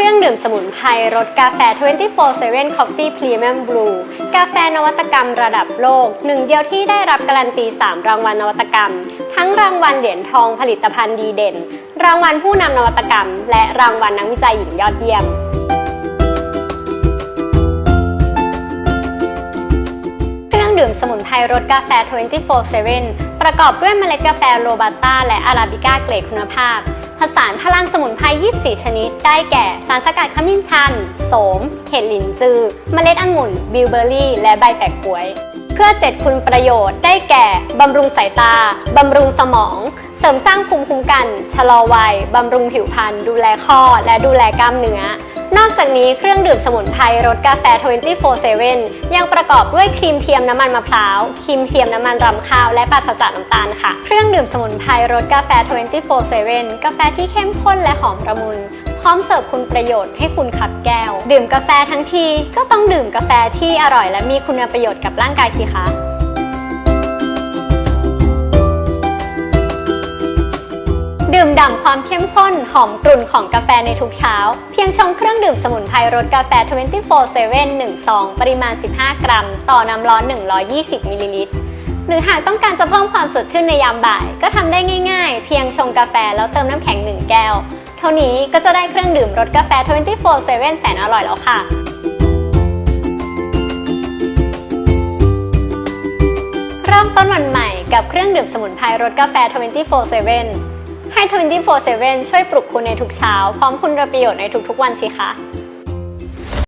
รื่องดื่มสมุนไพรรสกาแฟ 24/7 Coffee Premium Brew กาแฟนวัตกรรมระดับโลก หนึ่งเดียวที่ได้รับการันตี 3 รางวัลนวัตกรรม ทั้งรางวัลเหรียญทองผลิตภัณฑ์ดีเด่น รางวัลผู้นำนวัตกรรม และรางวัลนักวิจัยหญิงยอดเยี่ยมเครื่องดื่มสมุนไพรรสกาแฟ 24/7 ประกอบด้วยเมล็ดกาแฟโรบัสต้าและอาราบิก้าเกรดคุณภาพ ผสานพลังสมุนไพร 24 ชนิด ได้แก่ สารสกัดขมิ้นชัน โสม เห็ดหลินจือ เมล็ดองุ่น บิลเบอร์รี่ และใบแปะกล้วย เพื่อเจ็ดคุณประโยชน์ ได้แก่ บำรุงสายตา บำรุงสมอง เสริมสร้างภูมิคุ้มกัน ชะลอวัย บำรุงผิวพรรณ ดูแลข้อ และดูแลกล้ามเนื้อ นอกจากนี้เครื่องดื่มสมุนไพรรสกาแฟ 24/7 ยังประกอบด้วยครีมเทียมน้ำมันมะพร้าว ครีมเทียมน้ำมันรำข้าว และปราศจากน้ำตาลค่ะ เครื่องดื่มสมุนไพรรสกาแฟ 24/7 กาแฟที่เข้มข้นและหอมระมุนพร้อมเสิร์ฟคุณประโยชน์ให้คุณขับแก้ว ดื่มกาแฟทั้งทีก็ต้องดื่มกาแฟที่อร่อยและมีคุณประโยชน์กับร่างกายสิคะ ดื่มด่ำความเข้มข้นหอมกรุ่นของกาแฟในทุกเช้า เพียงชงเครื่องดื่มสมุนไพรรสกาแฟ 24/7 1ซองปริมาณ 15 กรัม ต่อน้ำร้อน 120มิลลิลิตรหรือหากต้องการจะเพิ่มความสดชื่นในยามบ่าย ก็ทำได้ง่ายๆ เพียงชงกาแฟแล้วเติมน้ำแข็ง 1 แก้ว เท่านี้ก็จะได้เครื่องดื่มรสกาแฟ 24/7 แสนอร่อยแล้วค่ะเริ่มต้นวันใหม่กับเครื่องดื่มสมุนไพรรสกาแฟ 24/7 ให้ 24/7 ช่วยปลุกคุณในทุกเช้า พร้อมคุณประโยชน์ในทุกๆวันสิคะ